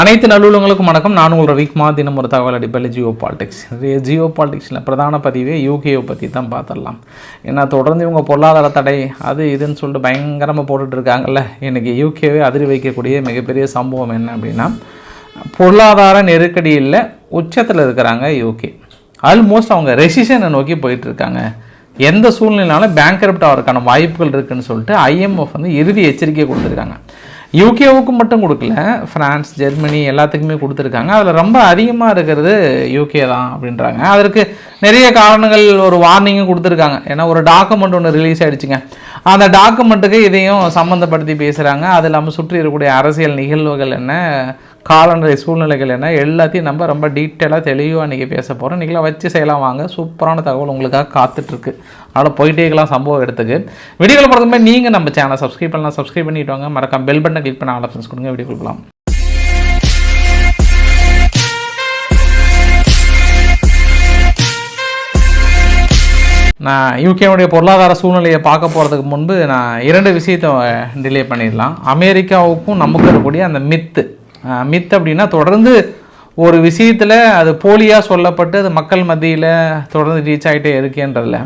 அனைத்து நல்லுள்ளங்களுக்கும் வணக்கம். நான் உங்கள் ரவிக்குமார். தினம் ஒரு தகவல் அடிப்படையில் ஜியோ பாலிடிக்ஸ். ஜியோ பாலிடிக்ஸில் பிரதான பதிவே யூகேயை பற்றி தான் பார்த்துடலாம் ஏன்னா தொடர்ந்து இவங்க பொருளாதார தடை அது இதுன்னு சொல்லிட்டு பயங்கரமாக போட்டுட்டு இருக்காங்கல்ல. இன்றைக்கி யூகேவே அதிரி வைக்கக்கூடிய மிகப்பெரிய சம்பவம் என்ன அப்படின்னா பொருளாதார நெருக்கடியில் உச்சத்தில் இருக்கிறாங்க யூகே. ஆல்மோஸ்ட் அவங்க ரெசிஷனை நோக்கி போயிட்டுருக்காங்க எந்த சூழ்நிலைனாலும் பேங்க் ஆகிறதுக்கான வாய்ப்புகள் இருக்குதுன்னு சொல்லிட்டு ஐஎம்எஃப் வந்து இறுதி எச்சரிக்கை கொடுத்துருக்காங்க. யூகேவுக்கு மட்டும் கொடுக்கல. ஃப்ரான்ஸ் ஜெர்மனி எல்லாத்துக்குமே கொடுத்துருக்காங்க. அதில் ரொம்ப அதிகமாக இருக்கிறது யூகே தான் அப்படின்றாங்க. அதற்கு நிறைய காரணங்கள் ஒரு வார்னிங்கும் கொடுத்துருக்காங்க. ஏன்னா ஒரு டாக்குமெண்ட் ஒன்று ரிலீஸ் ஆகிடுச்சுங்க அந்த டாக்குமெண்ட்டுக்கு இதையும் சம்மந்தப்படுத்தி பேசுகிறாங்க அது இல்லாமல் சுற்றி இருக்கக்கூடிய அரசியல் நிகழ்வுகள் என்ன? காலநிலை சூழ்நிலைகள் என்ன எல்லாத்தையும் நம்ம ரொம்ப டீட்டெயிலாக தெளிவாக இன்றைக்கி பேச போகிறோம் இன்றைக்கெலாம் வச்சு செய்யலாம் வாங்க. சூப்பரான தகவல் உங்களுக்காக காத்துட்ருக்கு. அதனால் போயிட்டே இருக்கலாம் சம்பவம் எடுத்துக்கு. வீடியோவில் பொறுத்த மாதிரி நீங்கள் நம்ம சேனலை சப்ஸ்கிரைப் பண்ணலாம். சப்ஸ்கிரைப் பண்ணிட்டு வாங்க. மறக்காம பெல் பட்டனை கிளிக் பண்ண ஆல் ஆப்ஷன்ஸ் கொடுங்க. வீடியோ கொடுக்கலாம் நான் யூகேவுடைய பொருளாதார சூழ்நிலையை பார்க்க போகிறதுக்கு முன்பு நான் இரண்டு விஷயத்தை டிலே பண்ணிடலாம். அமெரிக்காவுக்கும் நமக்கு இருக்கக்கூடிய அந்த மித்து மித் அப்படின்னா தொடர்ந்து ஒரு விஷயத்தில் அது போலியாக சொல்லப்பட்டு அது மக்கள் மத்தியில் தொடர்ந்து ரீச் ஆகிட்டே இருக்கேன்றதில்ல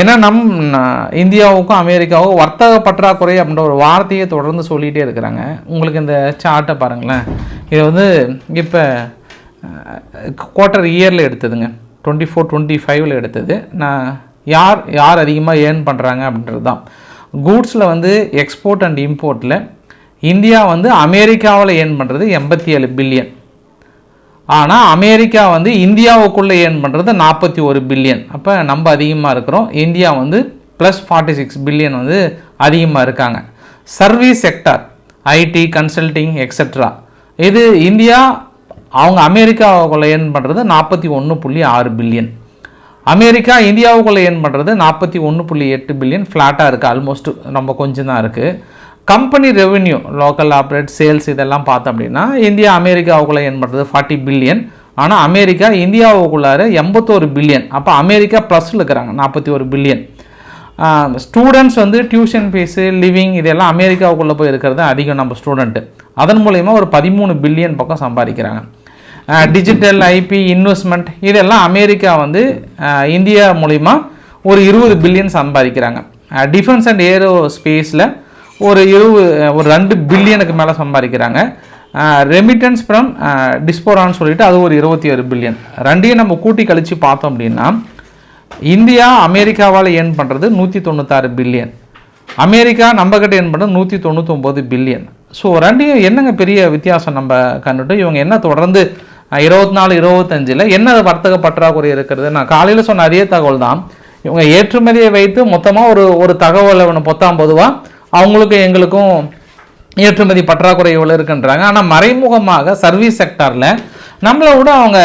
ஏன்னா நம் இந்தியாவுக்கும் அமெரிக்காவுக்கும் வர்த்தக பற்றாக்குறை அப்படின்ற ஒரு வார்த்தையை தொடர்ந்து சொல்லிகிட்டே இருக்கிறாங்க. உங்களுக்கு இந்த சார்ட்டை பாருங்களேன். இது வந்து இப்போ குவார்ட்டர் இயரில் எடுத்ததுங்க. டுவெண்ட்டி ஃபோர் டுவெண்ட்டி ஃபைவ்ல எடுத்தது. நான் யார் யார் அதிகமாக ஏர்ன் பண்ணுறாங்க அப்படின்றது தான் கூட்ஸில் வந்து எக்ஸ்போர்ட் அண்ட் இம்போர்ட்டில் இந்தியா வந்து அமெரிக்காவில் ஏர்ன் பண்ணுறது எண்பத்தி ஏழு பில்லியன் ஆனால் அமெரிக்கா வந்து இந்தியாவுக்குள்ளே ஏர்ன் பண்ணுறது நாற்பத்தி ஒரு பில்லியன் அப்போ நம்ம அதிகமாக இருக்கிறோம். இந்தியா வந்து ப்ளஸ் ஃபார்ட்டி சிக்ஸ் பில்லியன் வந்து அதிகமாக இருக்காங்க. Service sector IT consulting etcetera இது இந்தியா அவங்க அமெரிக்காவுக்குள்ளே ஏர்ன் பண்ணுறது நாற்பத்தி ஒன்று புள்ளி ஆறு பில்லியன் அமெரிக்கா இந்தியாவுக்குள்ளே ஏர்ன் பண்ணுறது நாற்பத்தி ஒன்று புள்ளி எட்டு பில்லியன் ஃப்ளாட்டாக இருக்குது ஆல்மோஸ்ட் ரொம்ப கொஞ்சம் தான் இருக்குது company revenue local operate sales இதெல்லாம் பார்த்தோம் அப்படின்னா இந்தியா அமெரிக்காவுக்குள்ளே ஏர்ன் பண்ணுறது ஃபார்ட்டி பில்லியன் ஆனால் அமெரிக்கா இந்தியாவுக்குள்ளார எண்பத்தோரு பில்லியன் அப்போ அமெரிக்கா ப்ளஸில் இருக்கிறாங்க நாற்பத்தி ஒரு பில்லியன் ஸ்டூடெண்ட்ஸ் வந்து டியூஷன் ஃபீஸு லிவிங் இதெல்லாம் அமெரிக்காவுக்குள்ளே போய் இருக்கிறது அதிகம் நம்ம ஸ்டூடெண்ட்டு அதன் மூலயமா ஒரு பதிமூணு பில்லியன் பக்கம் சம்பாதிக்கிறாங்க. டிஜிட்டல் ஐபி இன்வெஸ்ட்மெண்ட் இதெல்லாம் அமெரிக்கா வந்து இந்தியா மூலிமா ஒரு இருபது பில்லியன் சம்பாதிக்கிறாங்க. டிஃபென்ஸ் அண்ட் ஏரோ ஸ்பேஸில் ஒரு இருபது ஒரு ரெண்டு பில்லியனுக்கு மேலே சம்பாதிக்கிறாங்க. ரெமிட்டன்ஸ் ஃப்ரம் டிஸ்போரான்னு சொல்லிட்டு அது ஒரு இருபத்தி ஒரு பில்லியன் ரெண்டையும் நம்ம கூட்டி கழித்து பார்த்தோம் அப்படின்னா இந்தியா அமெரிக்காவால் ஏர்ன் பண்ணுறது நூற்றி தொண்ணூத்தாறு பில்லியன் அமெரிக்கா நம்ம கிட்ட ஏர்ன் பண்ணுறது நூற்றி தொண்ணூத்தொம்பது பில்லியன் ஸோ ரெண்டையும் என்னங்க பெரிய வித்தியாசம் நம்ம கண்டுட்டு இவங்க என்ன தொடர்ந்து இருபத்தி நாலு இருபத்தஞ்சில் என்ன வர்த்தக பற்றாக்குறை இருக்கிறது? நான் காலையில் சொன்ன அதே தகவல் தான் இவங்க ஏற்றுமதியை வைத்து மொத்தமாக ஒரு ஒரு தகவலை ஒன்று பொத்தாம் பொதுவாக அவங்களுக்கும் எங்களுக்கும் ஏற்றுமதி பற்றாக்குறை இவ்வளோ இருக்குன்றாங்க. ஆனால் மறைமுகமாக சர்வீஸ் செக்டாரில் நம்மளை விட அவங்க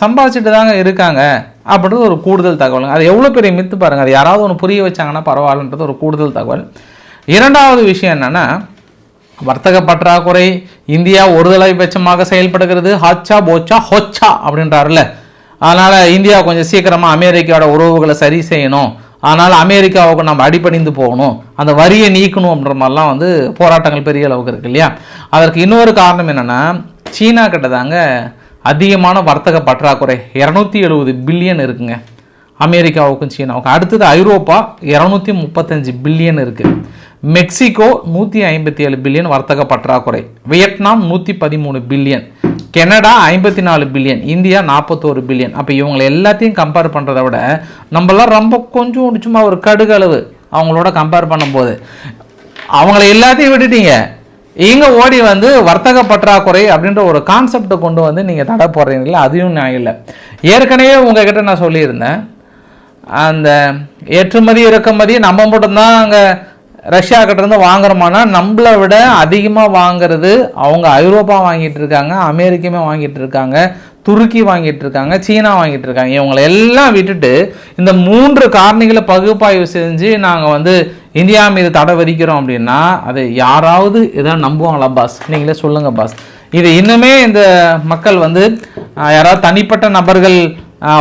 சம்பாதிச்சுட்டு தாங்க இருக்காங்க அப்படின்றது ஒரு கூடுதல் தகவல் அது எவ்வளோ பெரிய மித்து பாருங்கள் அது யாராவது ஒன்று புரிய வச்சாங்கன்னா பரவாயில்லன்றது ஒரு கூடுதல் தகவல். இரண்டாவது விஷயம் என்னென்னா வர்த்தக பற்றாக்குறை இந்தியா ஒரு பட்சமாக செயல்படுகிறது. ஹாச்சா போச்சா ஹொச்சா அப்படின்றாருல அதனால் இந்தியா கொஞ்சம் சீக்கிரமாக அமெரிக்காவோட உறவுகளை சரி செய்யணும். அதனால் அமெரிக்காவுக்கு நம்ம அடிபணிந்து போகணும் அந்த வரியை நீக்கணும் அப்படின்ற மாதிரிலாம் வந்து போராட்டங்கள் பெரிய அளவுக்கு இருக்கு இல்லையா? அதற்கு இன்னொரு காரணம் என்னென்னா சீனா கிட்ட தாங்க அதிகமான வர்த்தக பற்றாக்குறை இரநூத்தி எழுபது பில்லியன் இருக்குங்க. அமெரிக்காவுக்கும் சீனாவுக்கும். அடுத்தது ஐரோப்பா இரநூத்தி முப்பத்தஞ்சு பில்லியன் இருக்குது மெக்சிகோ நூற்றி ஐம்பத்தி ஏழு பில்லியன் வர்த்தக பற்றாக்குறை. வியட்நாம் நூற்றி பதிமூணு பில்லியன். கெனடா ஐம்பத்தி நாலு பில்லியன் இந்தியா நாற்பத்தோரு பில்லியன். அப்போ இவங்களை எல்லாத்தையும் கம்பேர் பண்ணுறத விட நம்மளாம் ரொம்ப கொஞ்சம் சும்மா ஒரு கடுகளவு அவங்களோட கம்பேர் பண்ணும்போது. அவங்கள எல்லாத்தையும் விட்டுட்டீங்க. இங்கே ஓடி வந்து வர்த்தக பற்றாக்குறை அப்படின்ற ஒரு கான்செப்டை கொண்டு வந்து நீங்கள் தடை போடுறீங்களா அதையும் நான் இல்லை. ஏற்கனவே உங்ககிட்ட நான் சொல்லியிருந்தேன். அந்த ஏற்றுமதி இறக்குமதி நம்ம மட்டும்தான் அங்கே ரஷ்யா கிட்டேருந்து வாங்குறோமானா நம்மளை விட அதிகமாக வாங்குறது அவங்க ஐரோப்பா வாங்கிட்டு இருக்காங்க அமெரிக்கமே வாங்கிட்டு இருக்காங்க துருக்கி வாங்கிட்டு இருக்காங்க சீனா வாங்கிட்டு இருக்காங்க. இவங்களை எல்லாம் விட்டுட்டு இந்த மூன்று காரணிகளை பகுப்பாய்வு செஞ்சு நாங்கள் வந்து இந்தியா மீது தடை விதிக்கிறோம் அப்படின்னா அது யாராவது எதாவது நம்புவாங்களா பாஸ்? நீங்களே சொல்லுங்கள் பாஸ். இது இன்னுமே இந்த மக்கள் வந்து யாராவது தனிப்பட்ட நபர்கள்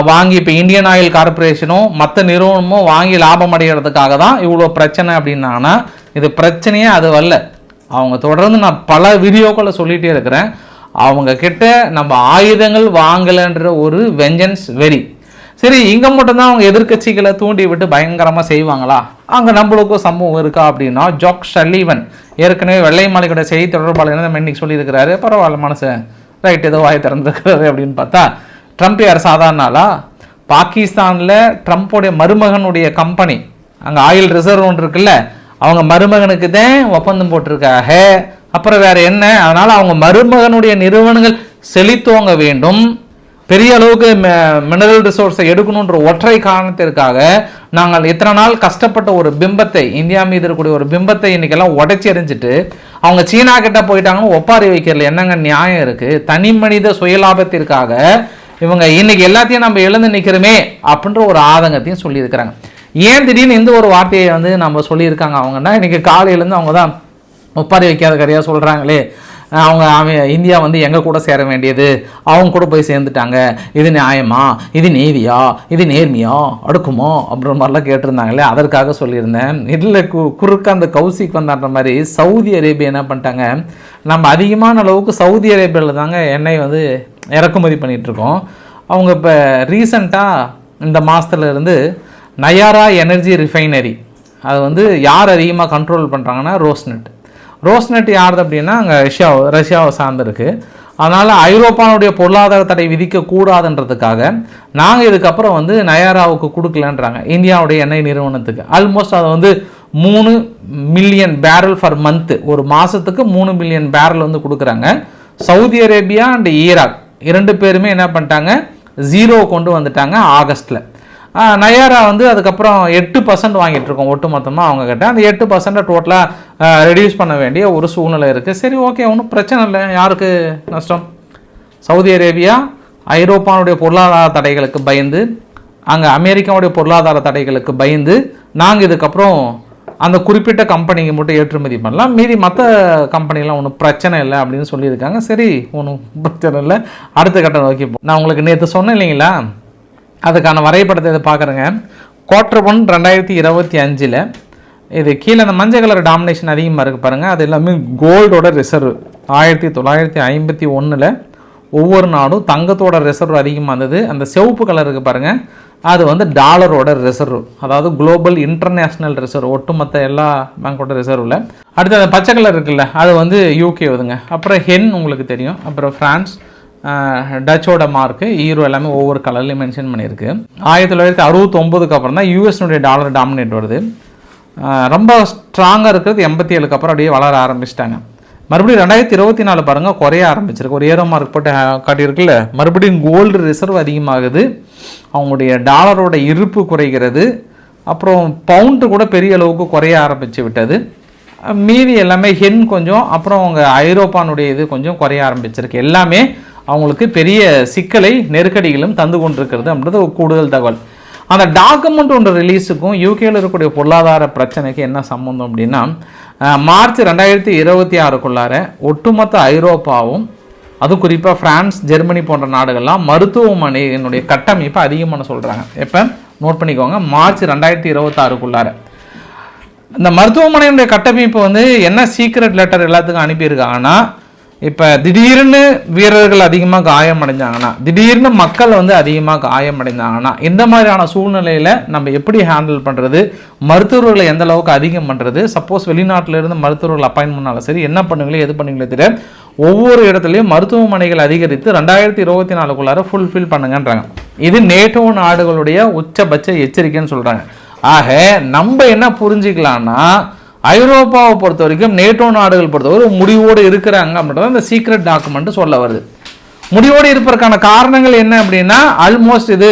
வாங்கி இப்போ இந்தியன் ஆயில் கார்பரேஷனும் மற்ற நிறுவனமும் வாங்கி லாபம் அடைகிறதுக்காக தான் இவ்வளோ பிரச்சனை அப்படின்னாங்கன்னா இது பிரச்சனையே அது வரல அவங்க தொடர்ந்து நான் பல வீடியோக்களை சொல்லிகிட்டே இருக்கிறேன். அவங்க கிட்ட நம்ம ஆயுதங்கள் வாங்கலைன்ற ஒரு வெஞ்சன்ஸ் வெறி. சரி இங்கே மட்டும்தான் அவங்க எதிர்க்கட்சிகளை தூண்டி விட்டு பயங்கரமாக செய்வாங்களா? அங்கே நம்மளுக்கும் சம்பவம் இருக்கா அப்படின்னா ஜாக் ஷல்லீவன் ஏற்கனவே வெள்ளை மாளிகையோட செய்தி தொடர்பாளர் நம்ம இன்னைக்கு சொல்லியிருக்கிறாரு. பரவாயில்ல மனசு ரைட் ஏதோ வாய் திறந்துருக்கிறாரு அப்படின்னு பார்த்தா ட்ரம்ப் யார் சாதாரண ஆளா? பாகிஸ்தானில் ட்ரம்ப்போடைய மருமகனுடைய கம்பெனி அங்கே ஆயில் ரிசர்வ் ஒன்று இருக்குல்ல அவங்க மருமகனுக்கு தான் ஒப்பந்தம் போட்டிருக்காக. அப்புறம் வேறு என்ன? அதனால் அவங்க மருமகனுடைய நிறுவனங்கள் செழித்தோங்க வேண்டும். பெரிய அளவுக்கு மினரல் ரிசோர்ஸை எடுக்கணுன்ற ஒற்றை காரணத்திற்காக நாங்கள் இத்தனை நாள் கஷ்டப்பட்ட ஒரு பிம்பத்தை இந்தியா மீது இருக்கக்கூடிய ஒரு பிம்பத்தை இன்னைக்கெல்லாம் உடச்சி எறிஞ்சிட்டு அவங்க சீனா கிட்ட போயிட்டாங்கன்னு ஒப்பாரி வைக்கிறதுல என்னங்க நியாயம் இருக்குது தனி மனித சுயலாபத்திற்காக இவங்க இன்னைக்கு எல்லாத்தையும் நம்ம எழுந்து நிற்கிறோமே அப்படின்ற ஒரு ஆதங்கத்தையும் சொல்லியிருக்கிறாங்க. ஏன் திடீர்னு இந்த ஒரு வார்த்தையை வந்து நம்ம சொல்லியிருக்காங்க அவங்கன்னா இன்னைக்கு காலையிலேருந்து அவங்க தான் ஒப்பாரி வைக்காத கதையாக சொல்கிறாங்களே அவங்க இந்தியா வந்து எங்கள் கூட சேர வேண்டியது? அவங்க கூட போய் சேர்ந்துட்டாங்க. இது நியாயமா? இது நீதியா? இது நேர்மையா? அடுக்குமோ? அப்படின்ற மாதிரிலாம் கேட்டிருந்தாங்களே அதற்காக சொல்லியிருந்தேன். இதில் கு குறுக்க அந்த கௌசிக் வந்தான்ற மாதிரி சவுதி அரேபியா என்ன பண்ணிட்டாங்க? நம்ம அதிகமான அளவுக்கு சவுதி அரேபியாவில் தாங்க எண்ணெய் வந்து இறக்குமதி பண்ணிகிட்ருக்கோம். அவங்க இப்போ ரீசண்டாக இந்த மாதத்துல இருந்து நயாரா எனர்ஜி ரிஃபைனரி அது வந்து யார் அதிகமாக கண்ட்ரோல் பண்ணுறாங்கன்னா ரோஸ்நெட் ரோஸ்நெட் யாருது அப்படின்னா அங்கே ரஷ்யா ரஷ்யாவை சார்ந்திருக்கு. அதனால் ஐரோப்பானுடைய பொருளாதார தடை விதிக்கக்கூடாதுன்றதுக்காக நாங்கள் இதுக்கப்புறம் வந்து நயாராவுக்கு கொடுக்கலன்றாங்க இந்தியாவுடைய எண்ணெய் நிறுவனத்துக்கு. ஆல்மோஸ்ட் அதை வந்து மூணு மில்லியன் பேரல் ஃபார் மந்த்து ஒரு மாதத்துக்கு மூணு மில்லியன் பேரல் வந்து கொடுக்குறாங்க. சவுதி அரேபியா அண்ட் ஈராக் இரண்டு பேருமே என்ன பண்ணிட்டாங்க ஜீரோ கொண்டு வந்துட்டாங்க ஆகஸ்ட்டில் நயாரா வந்து அதுக்கப்புறம் எட்டு பர்சன்ட் வாங்கிட்டு இருக்கோம் ஒட்டு மொத்தமாக அவங்க கிட்ட அந்த எட்டு பர்சன்ட்டை டோட்டலாக ரெடியூஸ் பண்ண வேண்டிய ஒரு சூழ்நிலை இருக்குது சரி ஓகே ஒன்றும் பிரச்சனை இல்லை. யாருக்கு நஷ்டம்? சவுதி அரேபியா ஐரோப்பானுடைய பொருளாதார தடைகளுக்கு பயந்து அங்கே அமெரிக்காவுடைய பொருளாதார தடைகளுக்கு பயந்து நாங்கள் இதுக்கப்புறம் அந்த குறிப்பிட்ட கம்பெனிக்கு மட்டும் ஏற்றுமதி பண்ணலாம். மீதி மற்ற கம்பெனிலாம் ஒன்றும் பிரச்சனை இல்லை அப்படின்னு சொல்லியிருக்காங்க. சரி ஒன்றும் பிரச்சனை இல்லை. அடுத்த கட்டம் நோக்கி நான் உங்களுக்கு நேற்று சொன்னேன் இல்லைங்களா? அதுக்கான வரைபடத்தை இதை பார்க்குறேங்க. குவார்டர் ஒன் ரெண்டாயிரத்தி இருபத்தி அஞ்சில் இது கீழே அந்த மஞ்சள் கலர் டாமினேஷன் அதிகமாக இருக்குது பாருங்கள் அது எல்லாமே கோல்டோட ரிசர்வ் ஆயிரத்தி தொள்ளாயிரத்தி ஐம்பத்தி ஒன்றில் ஒவ்வொரு நாடும் தங்கத்தோட ரிசர்வ் அதிகமாக இருந்தது. அந்த சிவப்பு கலர் இருக்குது பாருங்கள் அது வந்து டாலரோட ரிசர்வ் அதாவது குளோபல் இன்டர்நேஷ்னல் ரிசர்வ் ஒட்டுமொத்த எல்லா பேங்கோட ரிசர்வில் அடுத்து அந்த பச்சை கலர் இருக்குல்ல அது வந்து யூகே வருதுங்க அப்புறம் ஹென் உங்களுக்கு தெரியும். அப்புறம் ஃப்ரான்ஸ் டச்சோட மார்க்கு ஈரோ எல்லாமே ஒவ்வொரு கலர்லையும் மென்ஷன் பண்ணியிருக்கு. ஆயிரத்தி தொள்ளாயிரத்தி அறுபத்தொம்போதுக்கு அப்புறம் தான் யூஎஸ்னுடைய டாலர் டாமினேட் வருது. ரொம்ப ஸ்ட்ராங்காக இருக்கிறது எண்பத்தி ஏழுக்கு அப்புறம் அப்படியே வளர ஆரம்பிச்சிட்டாங்க. மறுபடியும் ரெண்டாயிரத்தி இருபத்தி நாலு பாருங்கள் குறைய ஆரம்பிச்சிருக்கு. ஒரு ஏரோ மார்க் போட்டு காட்டியிருக்குல்ல மறுபடியும் கோல்டு ரிசர்வ் அதிகமாகுது. அவங்களுடைய டாலரோட இருப்பு குறைகிறது. அப்புறம் பவுண்டு கூட பெரிய அளவுக்கு குறைய ஆரம்பித்து விட்டது. மீதி எல்லாமே ஹென் கொஞ்சம் அப்புறம் அவங்க ஐரோப்பானுடைய இது கொஞ்சம் குறைய ஆரம்பிச்சிருக்கு. எல்லாமே அவங்களுக்கு பெரிய சிக்கலை நெருக்கடிகளும் தந்து கொண்டிருக்கிறது அப்படின்றது ஒரு கூடுதல் தகவல். அந்த டாக்குமெண்ட் ஒன்று ரிலீஸுக்கும் யூகேயில் இருக்கக்கூடிய பொருளாதார பிரச்சனைக்கு என்ன சம்மந்தம் அப்படின்னா மார்ச் ரெண்டாயிரத்தி இருபத்தி ஆறுக்குள்ளார ஒட்டுமொத்த ஐரோப்பாவும் அது குறிப்பாக பிரான்ஸ் ஜெர்மனி போன்ற நாடுகள்லாம் மருத்துவமனையினுடைய கட்டமைப்பை அதிகமான சொல்கிறாங்க எப்போ? நோட் பண்ணிக்கோங்க. மார்ச் ரெண்டாயிரத்தி இருபத்தாறுக்குள்ளார இந்த மருத்துவமனையினுடைய கட்டமைப்பு வந்து என்ன சீக்ரெட் லெட்டர் எல்லாத்துக்கும் அனுப்பியிருக்காங்கன்னா இப்போ திடீர்னு வீரர்கள் அதிகமாக காயம் அடைஞ்சாங்கன்னா திடீர்னு மக்கள் வந்து அதிகமாக காயம் அடைஞ்சாங்கன்னா இந்த மாதிரியான சூழ்நிலையில் நம்ம எப்படி ஹேண்டில் பண்ணுறது மருத்துவர்களை எந்த அளவுக்கு அதிகம் பண்ணுறது சப்போஸ் வெளிநாட்டில இருந்து மருத்துவர்கள் அப்பாயின் பண்ணாலும் சரி என்ன பண்ணுங்களோ எது பண்ணுங்களோ தெரியும் ஒவ்வொரு இடத்துலையும் மருத்துவமனைகள் அதிகரித்து ரெண்டாயிரத்தி இருபத்தி நாலுக்குள்ளார ஃபுல்ஃபில் பண்ணுங்கன்றாங்க. இது நேட்டோ நாடுகளுடைய உச்சபட்ச எச்சரிக்கைன்னு சொல்கிறாங்க ஆக நம்ம என்ன புரிஞ்சுக்கலான்னா ஐரோப்பாவை பொறுத்த வரைக்கும் நேட்டோ நாடுகள் பொறுத்தவரை முடிவோடு இருக்கிறாங்க அப்படின்றத இந்த சீக்ரெட் டாக்குமெண்ட் சொல்ல வருது. முடிவோடு இருப்பதற்கான காரணங்கள் என்ன அப்படின்னா ஆல்மோஸ்ட் இது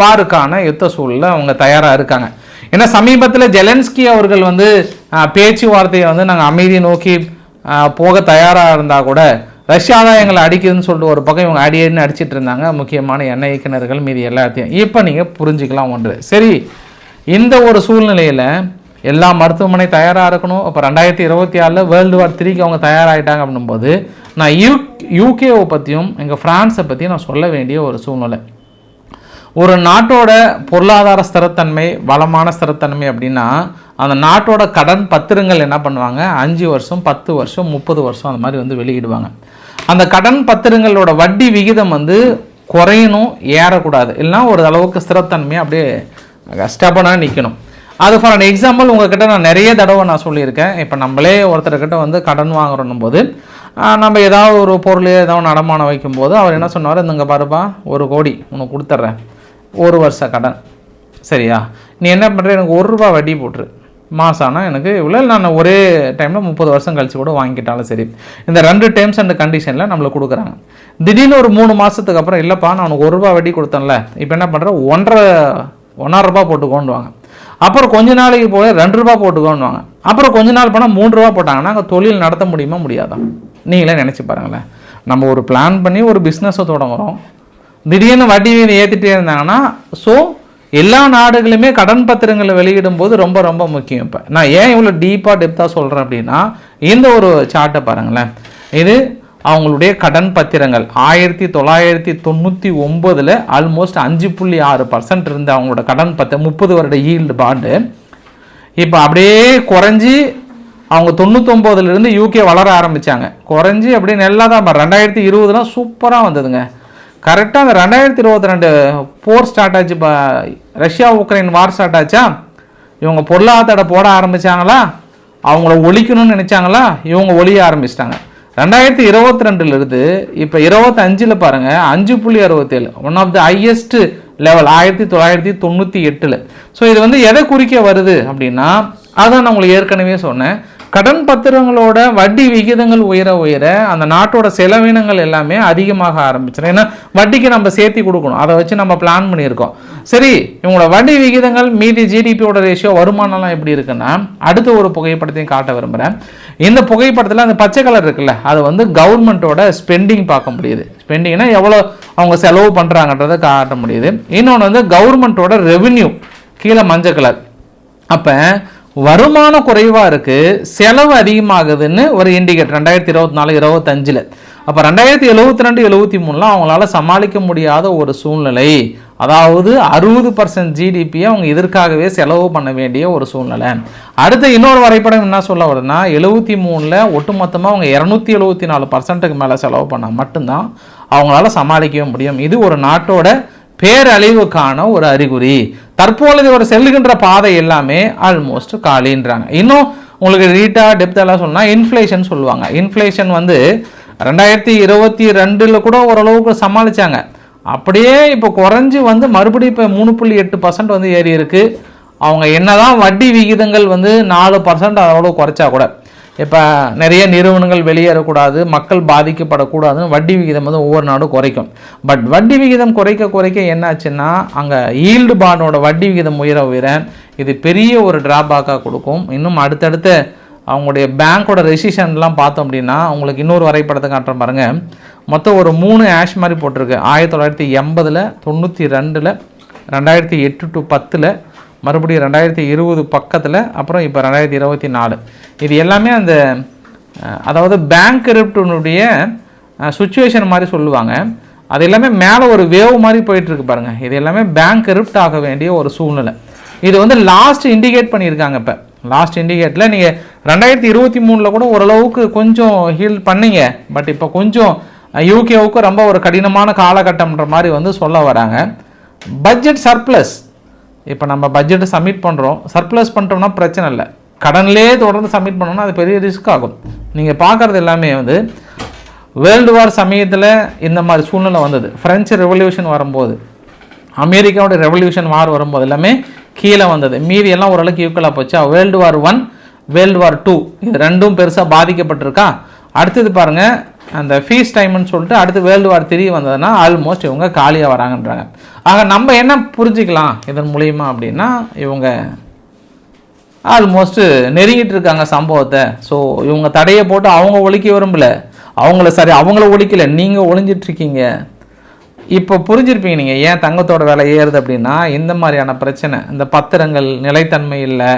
வாருக்கான யுத்த சூழலில் அவங்க தயாராக இருக்காங்க. ஏன்னா சமீபத்தில் ஜெலன்ஸ்கி அவர்கள் வந்து பேச்சுவார்த்தையை வந்து நாங்கள் அமைதி நோக்கி போக தயாராக இருந்தால் கூட ரஷ்யா தான் எங்களை அடிக்குதுன்னு சொல்லிட்டு ஒரு பக்கம் இவங்க அடியேன்னு அடிச்சிட்டு இருந்தாங்க. முக்கியமான எண்ணெய் கிணறுகள் மீதி எல்லாத்தையும். இப்போ நீங்கள் புரிஞ்சுக்கலாம் ஒன்று. சரி இந்த ஒரு சூழ்நிலையில் எல்லா மருத்துவமனை தயாராக இருக்கணும். இப்போ ரெண்டாயிரத்தி இருபத்தி ஆறில் வேர்ல்டு வார் த்ரீக்கு அவங்க தயாராகிட்டாங்க அப்படின்னும்போது நான் யூ யூகேவை பற்றியும் எங்கள் ஃப்ரான்ஸை பற்றியும் நான் சொல்ல வேண்டிய ஒரு சூழ்நிலை. ஒரு நாட்டோட பொருளாதார ஸ்திரத்தன்மை வளமான ஸ்திரத்தன்மை அப்படின்னா அந்த நாட்டோட கடன் பத்திரங்கள் என்ன பண்ணுவாங்க? அஞ்சு வருஷம் பத்து வருஷம் முப்பது வருஷம் அந்த மாதிரி வந்து வெளியிடுவாங்க. அந்த கடன் பத்திரங்களோட வட்டி விகிதம் வந்து குறையணும் ஏறக்கூடாது. இல்லைன்னா ஒரு அளவுக்கு ஸ்திரத்தன்மையாக அப்படியே ஸ்டெபனாக நிற்கணும் அது ஃபார் அன் எக்ஸாம்பிள் உங்ககிட்ட நான் நிறைய தடவை நான் சொல்லியிருக்கேன். இப்போ நம்மளே ஒருத்தர்கிட்ட வந்து கடன் வாங்குறோம் போது நம்ம ஏதாவது ஒரு பொருள் ஏதாவது நடமானம் வைக்கும்போது அவர் என்ன சொன்னார்? இந்தங்க பாருப்பா ஒரு கோடி உனக்கு கொடுத்துட்றேன் ஒரு வருஷ கடன். சரியா? நீ என்ன பண்ணுற எனக்கு ஒரு ரூபா வட்டி போட்டுரு. மாதம் ஆனால் எனக்கு இவ்வளோ நான் ஒரே டைமில் முப்பது வருஷம் கழித்து கூட வாங்கிட்டாலும் சரி. இந்த ரெண்டு டேர்ம்ஸ் அண்ட் கண்டிஷனில் நம்மளுக்கு கொடுக்குறாங்க. திடீர்னு ஒரு மூணு மாதத்துக்கு அப்புறம் இல்லைப்பா நான் உனக்கு ஒரு ரூபா வட்டி கொடுத்தேன்ல. இப்போ என்ன பண்ணுறேன் ஒன்றரை ஒன்றரை ரூபா போட்டு வாங்க அப்புறம் கொஞ்ச நாளைக்கு போய் ரெண்டு ரூபா போட்டுக்கோன்னு அப்புறம் கொஞ்ச நாள் போனால் மூன்று ரூபா போட்டாங்கன்னா அங்கே தொழில் நடத்த முடியுமா முடியாதா? நீங்களே நினச்சி பாருங்களேன். நம்ம ஒரு பிளான் பண்ணி ஒரு பிஸ்னஸை தொடங்குறோம். திடீர்னு வட்டி வீதம் ஏற்றிட்டே இருந்தாங்கன்னா ஸோ எல்லா நாடுகளுமே கடன் பத்திரங்களை வெளியிடும் போது ரொம்ப ரொம்ப முக்கியம் இப்போ. நான் ஏன் இவ்வளோ டீப்பாக டெப்த்தாக சொல்கிறேன் அப்படின்னா இந்த ஒரு சார்ட்டை பாருங்களேன். இது அவங்களுடைய கடன் பத்திரங்கள். ஆயிரத்தி தொள்ளாயிரத்தி தொண்ணூற்றி ஒம்பதில் ஆல்மோஸ்ட் அஞ்சு புள்ளி ஆறு பர்சன்ட் இருந்த அவங்களோட கடன் பத்திரம் முப்பது வருட ஈல்டு பாண்டு இப்போ அப்படியே குறைஞ்சி அவங்க தொண்ணூத்தொம்போதுலேருந்து யூகே வளர ஆரம்பிச்சாங்க. குறைஞ்சி அப்படியே நல்லா தான் ரெண்டாயிரத்தி இருபதுலாம் சூப்பராக வந்ததுங்க. கரெக்டாக அந்த ரெண்டாயிரத்தி இருபத்தி ரெண்டு போர் ஸ்டார்ட் ஆச்சு இப்போ ரஷ்யா உக்ரைன் வார் ஸ்டார்ட் ஆச்சா? இவங்க பொருளாதார போட ஆரம்பிச்சாங்களா? அவங்கள ஒழிக்கணும்னு நினச்சாங்களா? இவங்க ஒழிய ஆரம்பிச்சிட்டாங்க. ரெண்டாயிரத்தி இருபத்தி ரெண்டுலேருந்து இப்போ இருபத்தஞ்சில் பாருங்கள் அஞ்சு புள்ளி அறுபத்தேழு one of the highest level ஆயிரத்தி தொள்ளாயிரத்தி தொண்ணூற்றி எட்டில். ஸோ இது வந்து எதை குறிக்க வருது அப்படின்னா அதான் நான் உங்களுக்கு ஏற்கனவே சொன்னேன். கடன் பத்திரங்களோட வட்டி விகிதங்கள் உயர உயர அந்த நாட்டோட செலவினங்கள் எல்லாமே அதிகமாக ஆரம்பிச்சிடும் ஏன்னா வட்டிக்கு நம்ம சேர்த்து கொடுக்கணும். அதை வச்சு நம்ம பிளான் பண்ணியிருக்கோம். சரி இவங்களோட வட்டி விகிதங்கள் மீதி ஜிடிபியோட ரேஷியோ வருமானம்லாம் எப்படி இருக்குன்னா அடுத்த ஒரு புகைப்படத்தையும் காட்ட விரும்புகிறேன் இந்த புகைப்படத்தில் அந்த பச்சை கலர் இருக்குல்ல அது வந்து கவர்மெண்ட்டோட ஸ்பெண்டிங் பார்க்க முடியுது. ஸ்பெண்டிங்னா எவ்வளோ அவங்க செலவு பண்ணுறாங்கன்றதை காட்ட முடியுது. இன்னொன்று வந்து கவர்மெண்ட்டோட ரெவென்யூ கீழே மஞ்சள் கலர் அப்போ வருமானம் குறைவாக இருக்குது செலவு அதிகமாகுதுன்னு ஒரு இண்டிகேட் ரெண்டாயிரத்தி இருபத்தி நாலு இருபத்தஞ்சில் அப்போ ரெண்டாயிரத்தி எழுபத்தி ரெண்டு எழுபத்தி மூணில் அவங்களால சமாளிக்க முடியாத ஒரு சூழ்நிலை. அதாவது அறுபது பர்சன்ட் ஜிடிபியை அவங்க இதற்காகவே செலவு பண்ண வேண்டிய ஒரு சூழ்நிலை. அடுத்த இன்னொரு வரைபடம் என்ன சொல்ல வருதுன்னா எழுபத்தி மூணில் ஒட்டுமொத்தமாக அவங்க இரநூத்தி எழுபத்தி நாலு பர்சன்ட்டுக்கு மேலே செலவு பண்ணால் மட்டும்தான் அவங்களால சமாளிக்கவே முடியும். இது ஒரு நாட்டோட பேரழிவுக்கான ஒரு அறிகுறி. தற்பொழுது ஒரு செல்லுகின்ற பாதை எல்லாமே ஆல்மோஸ்ட் காலின்றாங்க. இன்னும் உங்களுக்கு ரீட்டாக டெப்தெல்லாம் சொன்னால் இன்ஃப்ளேஷன் சொல்லுவாங்க. இன்ஃப்ளேஷன் வந்து ரெண்டாயிரத்தி இருபத்தி ரெண்டில் கூட ஓரளவுக்கு சமாளித்தாங்க அப்படியே இப்போ குறைஞ்சி வந்து மறுபடியும் இப்போ மூணு புள்ளி எட்டு பர்சன்ட் வந்து ஏறி இருக்கு அவங்க என்னதான் வட்டி விகிதங்கள் வந்து நாலு பர்சன்ட் அதோட குறைச்சா கூட இப்போ நிறைய நிறுவனங்கள் வெளியேறக்கூடாது மக்கள் பாதிக்கப்படக்கூடாதுன்னு வட்டி விகிதம் வந்து ஒவ்வொரு நாடும் குறைக்கும். பட் வட்டி விகிதம் குறைக்க குறைக்க என்னாச்சுன்னா அங்கே ஈல்டு பாண்டோட வட்டி விகிதம் உயர உயர இது பெரிய ஒரு ட்ராபேக்காக கொடுக்கும். இன்னும் அடுத்தடுத்த அவங்களுடைய பேங்க்கோட ரெசிஷன்லாம் பார்த்தோம் அப்படின்னா உங்களுக்கு இன்னொரு வரைபடத்தை காட்டுறேன் பாருங்க. மொத்தம் ஒரு மூணு ஆஷ் மாதிரி போட்டிருக்கு. ஆயிரத்தி தொள்ளாயிரத்தி எண்பதில் தொண்ணூற்றி ரெண்டில் ரெண்டாயிரத்தி எட்டு டு பத்தில் மறுபடியும் ரெண்டாயிரத்தி இருபது பக்கத்தில் அப்புறம் இப்போ ரெண்டாயிரத்தி இருபத்தி நாலு. இது எல்லாமே அந்த அதாவது பேங்க் கிரிப்டினுடைய சுச்சுவேஷன் மாதிரி சொல்லுவாங்க. அது எல்லாமே மேலே ஒரு வேவ் மாதிரி போயிட்டுருக்கு பாருங்கள் இது எல்லாமே பேங்க் கிரிப்ட் ஆக வேண்டிய ஒரு சூழ்நிலை. இது வந்து லாஸ்ட் இண்டிகேட் பண்ணியிருக்காங்க இப்போ. லாஸ்ட் இண்டிகேட்டில் நீங்கள் ரெண்டாயிரத்தி இருபத்தி மூணில் கூட ஓரளவுக்கு கொஞ்சம் ஹீல் பண்ணீங்க. பட் இப்போ கொஞ்சம் யூகேவுக்கு ரொம்ப ஒரு கடினமான காலகட்டம்ன்ற மாதிரி வந்து சொல்ல வராங்க. பட்ஜெட் சர்ப்ளஸ் இப்போ நம்ம பட்ஜெட்டை சப்மிட் பண்ணுறோம் சர்ப்ளஸ் பண்ணிட்டோம்னா பிரச்சனை இல்லை. கடன்லேயே தொடர்ந்து சப்மிட் பண்ணோம்னா அது பெரிய ரிஸ்க் ஆகும். நீங்கள் பார்க்குறது எல்லாமே வந்து வேர்ல்டு வார் சமயத்தில் இந்த மாதிரி சூழ்நிலை வந்தது. ஃப்ரெஞ்சு ரெவல்யூஷன் வரும்போது அமெரிக்காவோட ரெவல்யூஷன் வார் வரும்போது எல்லாமே கீழே வந்தது. மீதி எல்லாம் ஓரளவுக்கு ஈக்குவலாக போச்சா? World war one world war two இது ரெண்டும் பெருசாக பாதிக்கப்பட்டிருக்கா? அடுத்தது பாருங்கள் அந்த ஃபீஸ் டைம்னு சொல்லிட்டு அடுத்து வேர்ல்டு வார் த்ரீ வந்ததுன்னா ஆல்மோஸ்ட் இவங்க காலியாக வராங்கன்றாங்க. ஆக நம்ம என்ன புரிஞ்சுக்கலாம் இதன் மூலியமாக அப்படின்னா இவங்க ஆல்மோஸ்ட்டு நெருங்கிட்டு இருக்காங்க சம்பவத்தை. ஸோ இவங்க தடையை போட்டு அவங்க ஒழிக்க விரும்பல. அவங்கள சரி அவங்கள ஒழிக்கல. நீங்கள் ஒழிஞ்சிட்ருக்கீங்க இப்போ புரிஞ்சிருப்பீங்க நீங்கள் ஏன் தங்கத்தோட விலை ஏறுது அப்படின்னா இந்த மாதிரியான பிரச்சனை இந்த பத்திரங்கள் நிலைத்தன்மை இல்லை.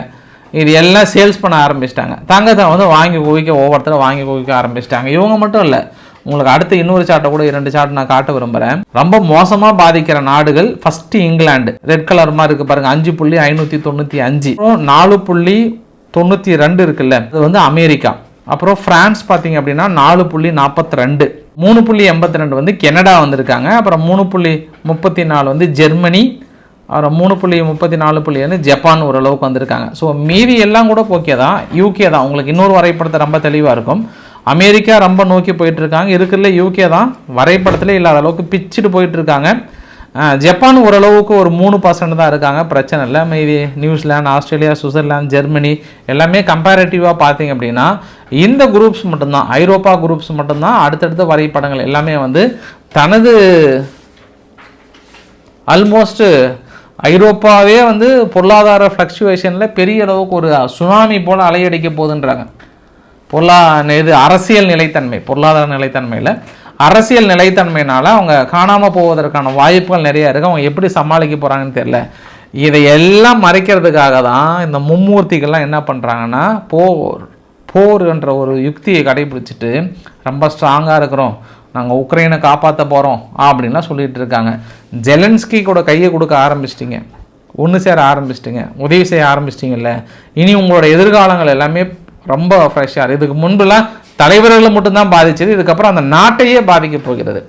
இது எல்லாம் சேல்ஸ் பண்ண ஆரம்பிச்சிட்டாங்க. தங்கத்தை வந்து வாங்கி குவிக்க ஒவ்வொருத்தரும் வாங்கி குவிக்க ஆரம்பிச்சிட்டாங்க. இவங்க மட்டும் இல்லை உங்களுக்கு அடுத்து இன்னொரு சார்ட்டை கூட இரண்டு சார்ட் நான் காட்ட விரும்புகிறேன் ரொம்ப மோசமாக பாதிக்கிற நாடுகள் ஃபஸ்ட்டு இங்கிலாந்து ரெட் கலர் மாதிரி பாருங்கள் அஞ்சு புள்ளி ஐநூற்றி தொண்ணூற்றி அஞ்சு. அப்புறம் நாலு புள்ளி தொண்ணூற்றி ரெண்டு இருக்குல்ல அது வந்து அமெரிக்கா. அப்புறம் ஃப்ரான்ஸ் பார்த்தீங்க அப்படின்னா நாலு புள்ளி நாற்பத்தி ரெண்டு மூணு புள்ளி எண்பத்தி ரெண்டு வந்து கெனடா வந்திருக்காங்க. அப்புறம் மூணு புள்ளி முப்பத்தி நாலு வந்து ஜெர்மனி. அப்புறம் மூணு புள்ளி முப்பத்தி நாலு புள்ளி வந்து ஜப்பான் ஓரளவுக்கு வந்திருக்காங்க. ஸோ மீதி எல்லாம் கூட ஓகே தான் யூகே தான். உங்களுக்கு இன்னொரு வரைபடத்தை ரொம்ப தெளிவாக இருக்கும். அமெரிக்கா ரொம்ப நோக்கி போயிட்டுருக்காங்க. இருக்கிறதுல யூகே தான் வரைபடத்தில் இல்லாத அளவுக்கு பிச்சுட்டு போயிட்டுருக்காங்க. ஜப்பான் ஓரளவுக்கு ஒரு மூணு பர்சன்ட் தான் இருக்காங்க. பிரச்சனை இல்லை. மீதி நியூசிலாந்து ஆஸ்திரேலியா சுவிட்சர்லாந்து ஜெர்மனி எல்லாமே கம்பேரட்டிவாக பார்த்தீங்க அப்படின்னா இந்த குரூப்ஸ் மட்டும்தான் ஐரோப்பா குரூப்ஸ் மட்டும்தான் அடுத்தடுத்த வரைபடங்கள் எல்லாமே வந்து தனது ஆல்மோஸ்ட்டு ஐரோப்பாவே வந்து பொருளாதார ஃப்ளக்சுவேஷனில் பெரிய அளவுக்கு ஒரு சுனாமி போல் அலையடிக்க போகுதுன்றாங்க. பொருளா இது அரசியல் நிலைத்தன்மை பொருளாதார நிலைத்தன்மையில். அரசியல் நிலைத்தன்மையினால் அவங்க காணாமல் போவதற்கான வாய்ப்புகள் நிறையா இருக்குது அவங்க எப்படி சமாளிக்க போகிறாங்கன்னு தெரில இதை எல்லாம் மறைக்கிறதுக்காக தான் இந்த மும்மூர்த்திகள்லாம் என்ன பண்ணுறாங்கன்னா போர் போர் என்ற ஒரு யுக்தியை கடைபிடிச்சிட்டு ரொம்ப ஸ்ட்ராங்காக இருக்கிறோம். நாங்கள் உக்ரைனை காப்பாற்ற போகிறோம் அப்படின்லாம் சொல்லிகிட்டு இருக்காங்க. ஜெலன்ஸ்கி கூட கையை கொடுக்க ஆரம்பிச்சிட்டிங்க. ஒன்று சேர ஆரம்பிச்சிட்டிங்க. உதவி செய்ய ஆரம்பிச்சிட்டிங்கல்ல. இனி உங்களோட எதிர்காலங்கள் எல்லாமே ரொம்ப ஃப்ரெஷ்ஷாக இதுக்கு முன்புலாம் தலைவர்களை மட்டும்தான் பாதித்தது இதுக்கப்புறம் அந்த நாட்டையே பாதிக்க போகிறது.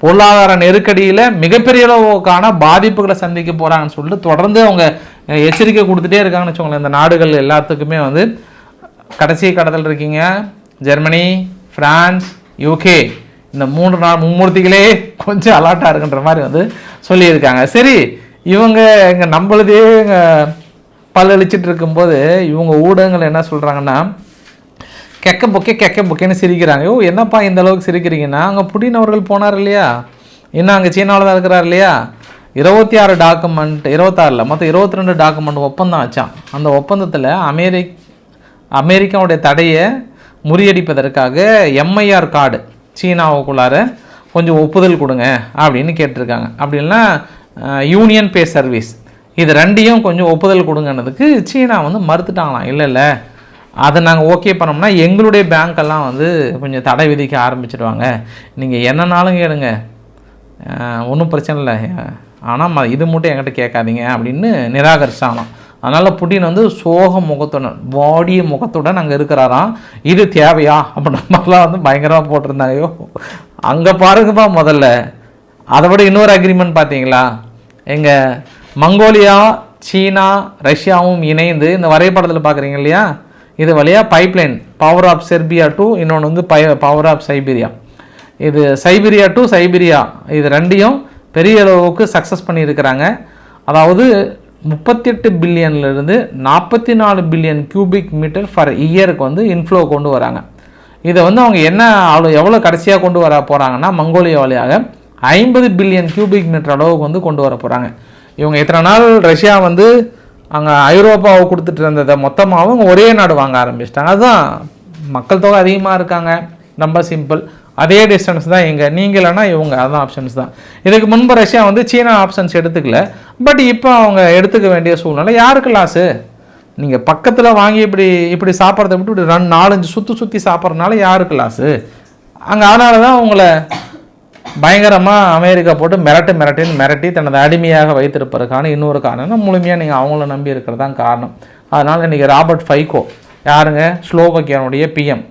பொருளாதார நெருக்கடியில் மிகப்பெரிய அளவுக்கான பாதிப்புகளை சந்திக்க போகிறாங்கன்னு சொல்லிட்டு தொடர்ந்து அவங்க எச்சரிக்கை கொடுத்துட்டே இருக்காங்கன்னு வச்சுக்கோங்களேன். இந்த நாடுகள் எல்லாத்துக்குமே வந்து கடைசி கடத்தல் இருக்கீங்க. ஜெர்மனி ஃப்ரான்ஸ் யூகே இந்த மூன்று நாள் மும்மூர்த்திகளே கொஞ்சம் அலாட்டாக இருக்குன்ற மாதிரி வந்து சொல்லியிருக்காங்க. சரி இவங்க இங்கே நம்மளுதே இங்கே பல்லளிச்சிட்டு இருக்கும்போது இவங்க ஊடகங்கள் என்ன சொல்கிறாங்கன்னா கெக்க பொக்கே கெக்க பொக்கேன்னு சிரிக்கிறாங்க. ஓ என்னப்பா இந்த அளவுக்கு சிரிக்கிறீங்கன்னா? அங்கே புடின் அவர்கள் போனார் இல்லையா? இன்னும் அங்கே சீனாவில் தான் இருக்கிறார் இல்லையா? இருபத்தி ஆறு டாக்குமெண்ட் இருபத்தாறில் மொத்தம் இருபத்தி ரெண்டு டாக்குமெண்ட் ஒப்பந்தம் ஆச்சான் அந்த ஒப்பந்தத்தில் அமெரிக் அமெரிக்காவுடைய தடையை முறியடிப்பதற்காக எம்ஐஆர் கார்டு சீனாவுக்குள்ளார கொஞ்சம் ஒப்புதல் கொடுங்க அப்படின்னு கேட்டிருக்காங்க. அப்படின்னா யூனியன் பே சர்வீஸ் இது ரெண்டையும் கொஞ்சம் ஒப்புதல் கொடுங்கன்னதுக்கு சீனா வந்து மறுத்துட்டாங்களாம். இல்லை இல்லை. அதை நாங்கள் ஓகே பண்ணோம்னா எங்களுடைய பேங்க்கெல்லாம் வந்து கொஞ்சம் தடை விதிக்க ஆரம்பிச்சிடுவாங்க. நீங்கள் என்னன்னாலும் கேளுங்க. ஒன்றும் பிரச்சனை இல்லை. ஆனால் இது மட்டும் என்கிட்ட கேட்காதீங்க அப்படின்னு நிராகரிச்சாங்களாம். அதனால் புட்டின் வந்து சோக முகத்துடன் பாடிய முகத்துடன் அங்கே இருக்கிறாராம். இது தேவையா? அப்படின்ற மாதிரிலாம் வந்து பயங்கரமாக போட்டிருந்தாங்கயோ அங்கே பாருங்கப்பா முதல்ல. அதை விட இன்னொரு அக்ரிமெண்ட் பார்த்தீங்களா? எங்கள் மங்கோலியா சீனா ரஷ்யாவும் இணைந்து இந்த வரைபடத்தில் பார்க்குறீங்க இல்லையா? இது வழியாக பைப்லைன் பவர் ஆஃப் செர்பியா டு இன்னொன்று வந்து பை பவர் ஆஃப் சைபீரியா இது சைபீரியா டு சைபீரியா இது ரெண்டையும் பெரிய அளவுக்கு சக்ஸஸ் பண்ணியிருக்கிறாங்க. அதாவது முப்பத்தெட்டு பில்லியன்லேருந்து நாற்பத்தி நாலு பில்லியன் கியூபிக் மீட்டர் ஃபர் இயருக்கு வந்து இன்ஃப்ளோ கொண்டு வராங்க. இதை வந்து அவங்க என்ன அவ்வளோ எவ்வளோ கடைசியாக கொண்டு வர போகிறாங்கன்னா மங்கோலியா வழியாக ஐம்பது பில்லியன் கியூபிக் மீட்டர் அளவுக்கு வந்து கொண்டு வர போகிறாங்க இவங்க இத்தனை நாள் ரஷ்யா வந்து அங்கே ஐரோப்பாவை கொடுத்துட்டு இருந்ததை மொத்தமாகவும் அவங்க ஒரே நாடு வாங்க ஆரம்பிச்சிட்டாங்க. அதுதான் மக்கள் தொகை அதிகமாக இருக்காங்க. ரொம்ப சிம்பிள் அதே டிஸ்டன்ஸ் தான் எங்க நீங்களானா இவங்க அதான் ஆப்ஷன்ஸ் தான். இதுக்கு முன்பு ரஷ்யா வந்து சீனா ஆப்ஷன்ஸ் எடுத்துக்கல. பட் இப்போ அவங்க எடுத்துக்க வேண்டிய சூழ்நிலை யாருக்கு லாஸு நீங்கள் பக்கத்தில் வாங்கி இப்படி இப்படி சாப்பிட்றத விட்டு இப்படி ரன் நாலஞ்சு சுற்றி சுற்றி சாப்பிட்றதுனால யாருக்கு லாஸு அங்கே அதனால தான் உங்களை பயங்கரமாக அமெரிக்கா போட்டு மிரட்டு மிரட்டின்னு மிரட்டி தனது அடிமையாக வைத்திருப்பதற்கான இன்னொரு காரணம் முழுமையாக நீங்கள் அவங்கள நம்பி இருக்கிறது தான் காரணம். அதனால் இன்றைக்கி ராபர்ட் ஃபைகோ யாருங்க? ஸ்லோவக்கியனுடைய பிஎம்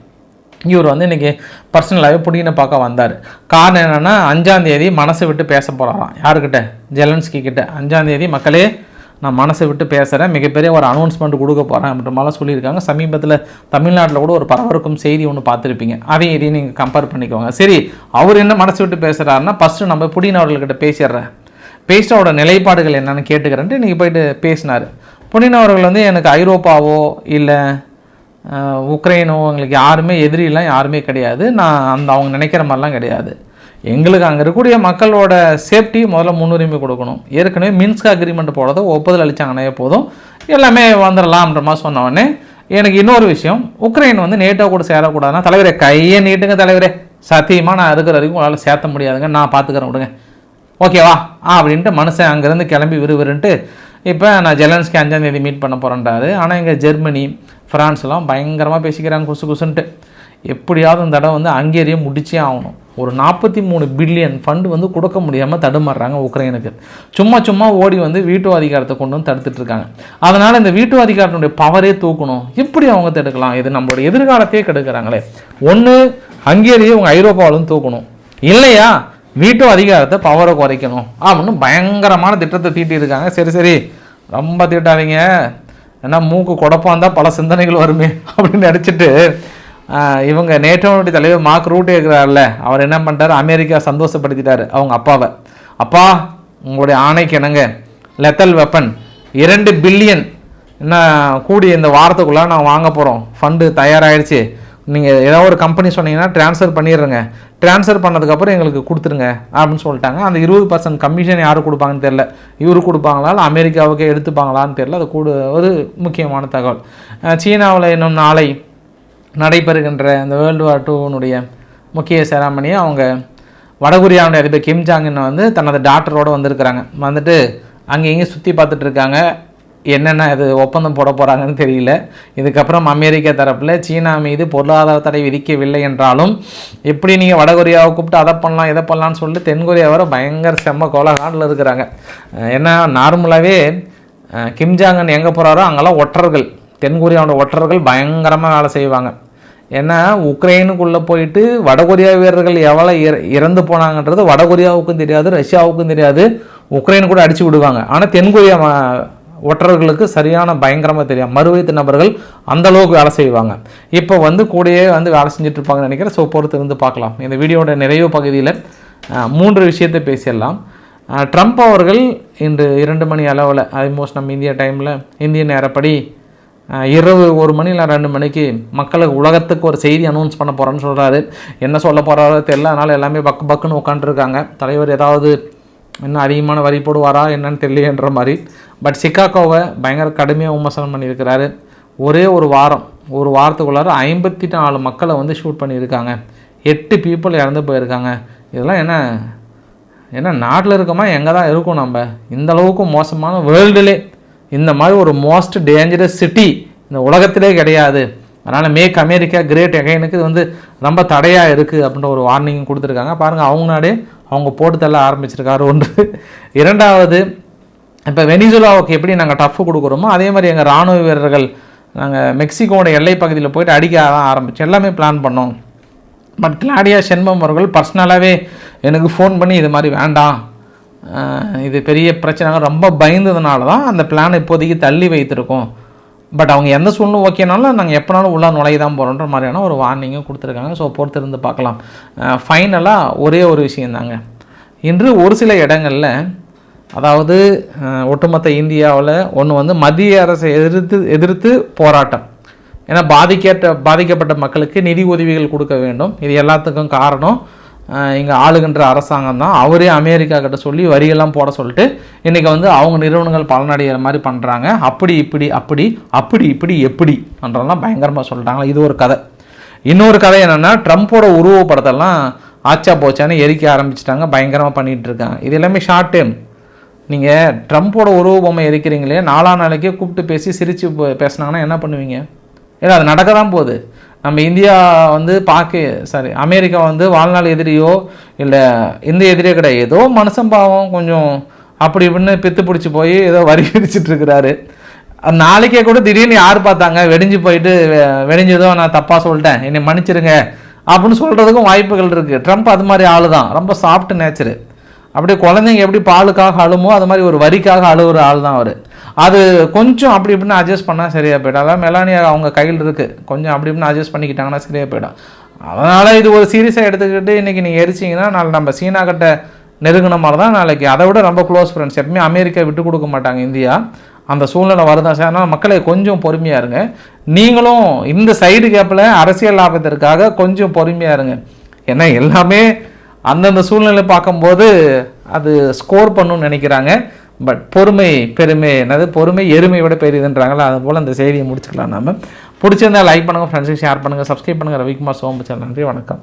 இவர் வந்து இன்றைக்கி பர்சனலாகவே புடினை பார்க்க வந்தார். காரணம் என்னென்னா அஞ்சாந்தேதி மனசை விட்டு பேச போகிறாராம் யாருக்கிட்ட? ஜெலன்ஸ்கி கிட்ட. அஞ்சாந்தேதி மக்களே நான் மனசை விட்டு பேசுகிறேன் மிகப்பெரிய ஒரு அனௌன்ஸ்மெண்ட் கொடுக்க போகிறேன் அப்படின்ற மாதிரிலாம் சொல்லியிருக்காங்க. சமீபத்தில் தமிழ்நாட்டில் கூட ஒரு பரபரக்கும் செய்தி ஒன்று பார்த்துருப்பீங்க. அதையும் இதையும் நீங்கள் கம்பேர் பண்ணிக்கோங்க. சரி அவர் என்ன மனசு விட்டு பேசுகிறாருன்னா ஃபஸ்ட்டு நம்ம புடின் அவர்கள்கிட்ட பேசிடுறேன். பேசினோட நிலைப்பாடுகள் என்னென்னு கேட்டுக்கிறேன்ட்டு இன்றைக்கி போயிட்டு பேசினார். புடின் அவர்கள் வந்து எனக்கு ஐரோப்பாவோ இல்லை உக்ரைனோ அவங்களுக்கு யாருமே எதிரிலாம் யாருமே கிடையாது. நான் அந்த அவங்க நினைக்கிற மாதிரிலாம் கிடையாது. எங்களுக்கு அங்கே இருக்கக்கூடிய மக்களோட சேஃப்டி முதல்ல முன்னுரிமை கொடுக்கணும். ஏற்கனவே மின்ஸ்க் அக்ரிமெண்ட் போடுறத ஒப்புதல் அளித்தாங்கன்னே போதும். எல்லாமே வந்துடலாம்ன்ற மாதிரி சொன்னவொடனே எனக்கு இன்னொரு விஷயம். உக்ரைன் வந்து நேட்டோ கூட சேரக்கூடாதுன்னா தலைவரே கையை நீட்டுங்க தலைவரே. சத்தியமாக நான் இருக்கிற வரைக்கும் உங்களால் சேர்த்த முடியாதுங்க. நான் பார்த்துக்கிறேன் விடுங்க. ஓகேவா ஆ அப்படின்ட்டு மனுஷன் அங்கேருந்து கிளம்பி விறுவிறுன்ட்டு இப்போ நான் ஜெலன்ஸ்கி அஞ்சாந்தேதி மீட் பண்ண போகிறேன்றாரு ஆனால் இங்கே ஜெர்மனி ஃப்ரான்ஸ்லாம் பயங்கரமாக பேசிக்கிறாங்க குசு குசுன்ட்டு. எப்படியாவது இந்த தடவை வந்து ஹங்கேரியை முடிச்சே ஆகணும். ஒரு நாற்பத்தி மூணு பில்லியன் ஃபண்டு வந்து கொடுக்க முடியாமல் தடுமாறுறாங்க உக்ரைனுக்கு. சும்மா சும்மா ஓடி வந்து வீட்டு அதிகாரத்தை கொண்டு வந்து தடுத்துட்டு இருக்காங்க. அதனால் இந்த வீட்டு அதிகாரத்தினுடைய பவரே தூக்கணும். எப்படி அவங்க தடுக்கலாம். இது நம்மளோட எதிர்காலத்தையே கெடுக்கிறாங்களே. ஒன்று ஹங்கேரியை உங்கள் ஐரோப்பாவிலும் தூக்கணும். இல்லையா? வீட்டு அதிகாரத்தை பவரை குறைக்கணும். அப்படின்னு பயங்கரமான திட்டத்தை தீட்டியிருக்காங்க. சரி சரி. ரொம்ப தீட்டாதீங்க. ஏன்னா மூக்கு குழப்பம் இருந்தால் பல சிந்தனைகள் வருமே அப்படின்னு நினச்சிட்டு இவங்க நேட்டோனுடைய தலைவர் மார்க் ரூட் இருக்கிறார்ல அவர் என்ன பண்ணுறாரு அமெரிக்கா சந்தோஷப்படுத்திட்டார் அவங்க அப்பாவை. அப்பா உங்களுடைய ஆணைக்கு என்னங்க லெத்தல் வெப்பன் இரண்டு பில்லியன் என்ன கூடி இந்த வாரத்துக்குள்ளே நான் வாங்க போகிறோம் ஃபண்டு தயாராகிடுச்சு நீங்கள் ஏதாவது ஒரு கம்பெனி சொன்னீங்கன்னா ட்ரான்ஸ்ஃபர் பண்ணிடுறேங்க. ட்ரான்ஸ்ஃபர் பண்ணதுக்கப்புறம் எங்களுக்கு கொடுத்துருங்க அப்படின்னு சொல்லிட்டாங்க. அந்த இருபது பர்சன்ட் கமிஷன் யார் கொடுப்பாங்கன்னு தெரில இவரு கொடுப்பாங்களா இல்லை அமெரிக்காவுக்கு எடுத்துப்பாங்களான்னு தெரில அது கூட ஒரு முக்கியமான தகவல். சீனாவில் இன்னும் நாளை நடைபெறுகின்ற அந்த வேர்ல்டு வார் டூனுடைய முக்கிய செராமணியை அவங்க வடகொரியாவுடைய அதிபர் கிம் ஜாங்கின் வந்து தனது டாக்டரோடு வந்திருக்கிறாங்க. வந்துட்டு அங்கே இங்கே சுற்றி பார்த்துட்டு இருக்காங்க. என்னென்ன இது ஒப்பந்தம் போட போகிறாங்கன்னு தெரியல. இதுக்கப்புறம் அமெரிக்கா தரப்பில் சீனா மீது பொருளாதார தடை விதிக்கவில்லை என்றாலும் எப்படி நீங்கள் வடகொரியாவை கூப்பிட்டு அதை பண்ணலாம் இதை பண்ணலான்னு சொல்லிட்டு தென்கொரியா வர பயங்கர செம்ம கோலகாண்டில் இருக்கிறாங்க. ஏன்னா நார்மலாகவே கிம்ஜாங்கன் எங்கே போகிறாரோ அங்கெல்லாம் ஒற்றர்கள் தென்கொரியாவோட ஒற்றர்கள் பயங்கரமாக வேலை செய்வாங்க. ஏன்னா உக்ரைனுக்குள்ளே போயிட்டு வடகொரியா வீரர்கள் எவ்வளோ இறந்து போனாங்கன்றது வடகொரியாவுக்கும் தெரியாது ரஷ்யாவுக்கும் தெரியாது. உக்ரைனு கூட அடித்து விடுவாங்க. ஆனால் தென்கொரியா ஒற்றர்களுக்கு சரியான பயங்கரமாக தெரியும். மறுவைத்து நபர்கள் அந்தளவுக்கு வேலை செய்வாங்க. இப்போ வந்து கூடயே வந்து வேலை செஞ்சுட்டு இருப்பாங்கன்னு நினைக்கிறேன். ஸோ பொறுத்து இருந்து பார்க்கலாம். இந்த வீடியோட நிறைவு பகுதியில் மூன்று விஷயத்தை பேசிடலாம். ட்ரம்ப் அவர்கள் இன்று இரண்டு மணி அளவில் ஆல்மோஸ்ட் நம்ம இந்தியா டைமில் இந்திய நேரப்படி இரவு ஒரு மணி இல்லை ரெண்டு மணிக்கு மக்களுக்கு உலகத்துக்கு ஒரு செய்தி அனௌன்ஸ் பண்ண போகிறேன்னு சொல்கிறாரு என்ன சொல்ல போகிறாரோ தெரியல. அதனால் எல்லாமே பக்கு பக்குன்னு உட்காந்துருக்காங்க தலைவர் ஏதாவது இன்னும் அதிகமான வரி போடுவாரா என்னன்னு தெரியலன்ற மாதிரி. பட் சிக்காகோவை பயங்கர கடுமையாக விமர்சனம் பண்ணியிருக்கிறாரு. ஒரே ஒரு வாரம் ஒரு வாரத்துக்குள்ளார ஐம்பத்தி நாலு மக்களை வந்து ஷூட் பண்ணியிருக்காங்க. எட்டு பீப்புள் இறந்து போயிருக்காங்க. இதெல்லாம் என்ன என்ன நாட்டில் இருக்கோமா எங்கே தான் இருக்கும் நம்ம? இந்த அளவுக்கு மோசமான வேர்ல்டுலே இந்த மாதிரி ஒரு மோஸ்ட் டேஞ்சரஸ் சிட்டி இந்த உலகத்திலே கிடையாது. அதனால் மேக் அமெரிக்கா கிரேட் எகைனுக்கு இது வந்து ரொம்ப தடையாக இருக்குது அப்படின்ற ஒரு வார்னிங் கொடுத்துருக்காங்க. பாருங்கள் அவங்க நாடே அவங்க போட்டு தள்ள ஆரம்பிச்சிருக்காரு ஒன்று. இரண்டாவது இப்போ வெனிசுலாவுக்கு எப்படி நாங்கள் டஃப் கொடுக்குறோமோ அதே மாதிரி எங்கள் இராணுவ வீரர்கள் நாங்கள் மெக்சிகோட எல்லை பகுதியில் போயிட்டு அடிக்க தான் ஆரம்பிச்சு எல்லாமே பிளான் பண்ணோம். பட் கிளாடியா செண்பம் அவர்கள் பர்சனலாகவே எனக்கு ஃபோன் பண்ணி இது மாதிரி வேண்டாம். இது பெரிய பிரச்சனை ரொம்ப பயந்ததுனால தான் அந்த பிளான் இப்போதைக்கு தள்ளி வைத்திருக்கோம். பட் அவங்க எந்த சூழ்நிலை ஓகேனாலும் நாங்கள் எப்போனாலும் உள்ளே நுழைய தான் போகிறோன்ற மாதிரியான ஒரு வார்னிங்கும் கொடுத்துருக்காங்க. ஸோ பொறுத்திருந்து பார்க்கலாம். Uh, ஃபைனலாக ஒரே ஒரு விஷயந்தாங்க இன்று ஒரு சில இடங்களில் அதாவது uh, ஒட்டுமொத்த இந்தியாவில் ஒன்று வந்து மத்திய அரசை எதிர்த்து எதிர்த்து போராட்டம். ஏன்னா பாதிக்கப்பட்ட பாதிக்கப்பட்ட மக்களுக்கு நிதி உதவிகள் கொடுக்க வேண்டும். இது எல்லாத்துக்கும் காரணம். இங்கே ஆளுகின்ற அரசாங்கம் தான். அவரே அமெரிக்கா கிட்ட சொல்லி வரியெல்லாம் போட சொல்லிட்டு இன்றைக்கி வந்து அவங்க நிறுவனங்கள் பலனடைகிற மாதிரி பண்ணுறாங்க அப்படி இப்படி அப்படி அப்படி இப்படி எப்படின்றதெல்லாம் பயங்கரமாக சொல்லிட்டாங்க. இது ஒரு கதை. இன்னொரு கதை என்னென்னா ட்ரம்ப்போட உருவப்படத்தெல்லாம் ஆச்சா போச்சான்னு எரிக்க ஆரம்பிச்சிட்டாங்க. பயங்கரமாக பண்ணிகிட்டு இருக்காங்க. இது எல்லாமே ஷார்ட் டைம் நீங்கள் ட்ரம்ப்போட உருவ பொம்மை எரிக்கிறீங்களே நாலா நாளைக்கே கூப்பிட்டு பேசி சிரித்து பேசுனாங்கன்னா என்ன பண்ணுவீங்க? ஏன்னா அது நடக்க தான் போகுது. நம்ம இந்தியா வந்து பார்க்க சாரி அமெரிக்கா வந்து வாழ்நாள் எதிரியோ இல்லை இந்த எதிரியோ கிடையாது. ஏதோ மனசம்பாவம் பாவம் கொஞ்சம் அப்படி இப்படின்னு பித்து பிடிச்சி போய் ஏதோ வரி விதிச்சிட்டு இருக்கிறாரு. நாளைக்கே கூட திடீர்னு யார் பார்த்தாங்க? வெடிஞ்சு போயிட்டு வெடிஞ்சதோ நான் தப்பாக சொல்லிட்டேன். என்னை மன்னிச்சிருங்க அப்படின்னு சொல்கிறதுக்கும் வாய்ப்புகள் இருக்குது ட்ரம்ப் அது மாதிரி ஆள் தான் ரொம்ப சாஃப்ட் நேச்சரு அப்படியே குழந்தைங்க எப்படி பாலுக்காக அழுமோ அது மாதிரி ஒரு வரிக்காக அழுகுற ஆள் தான் அவர். அது கொஞ்சம் அப்படி இப்படின்னு அட்ஜஸ்ட் பண்ணால் சரியாக போயிடும். அதான் மெலானியா அவங்க கையில் இருக்குது கொஞ்சம் அப்படி இப்படின்னு அட்ஜஸ்ட் பண்ணிக்கிட்டாங்கன்னா சரியாக போயிடும். அதனால் இது ஒரு சீரியஸாக எடுத்துக்கிட்டு இன்றைக்கி நீங்கள் எரிச்சிங்கன்னா நாளை நம்ம சீனா கிட்ட நெருங்கின மாதிரி தான் நாளைக்கு. அதை விட ரொம்ப க்ளோஸ் ஃப்ரெண்ட்ஸ் எப்பவுமே அமெரிக்கா விட்டு கொடுக்க மாட்டாங்க இந்தியா. அந்த சூழ்நிலை வருதான் சார் அதனால் மக்களை கொஞ்சம் பொறுமையாக இருங்க. நீங்களும் இந்த சைடு கேப்பில் அரசியல் லாபத்திற்காக கொஞ்சம் பொறுமையாக இருங்க. ஏன்னா எல்லாமே அந்தந்த சூழ்நிலை பார்க்கும்போது அது ஸ்கோர் பண்ணணும்னு நினைக்கிறாங்க. பட் பொறுமை பெருமை என்னது? பொறுமை எருமை விட பெரியதுன்றாங்களா அது போல் அந்த செய்தியை முடிச்சுக்கலாம் நம்ம பிடிச்சிருந்தா லைக் பண்ணுங்கள் ஃப்ரெண்ட்ஸுக்கு ஷேர் பண்ணுங்கள் சப்ஸ்கிரைப் பண்ணுங்கள் ரவிக்குமார் சோம்பு நன்றி வணக்கம்.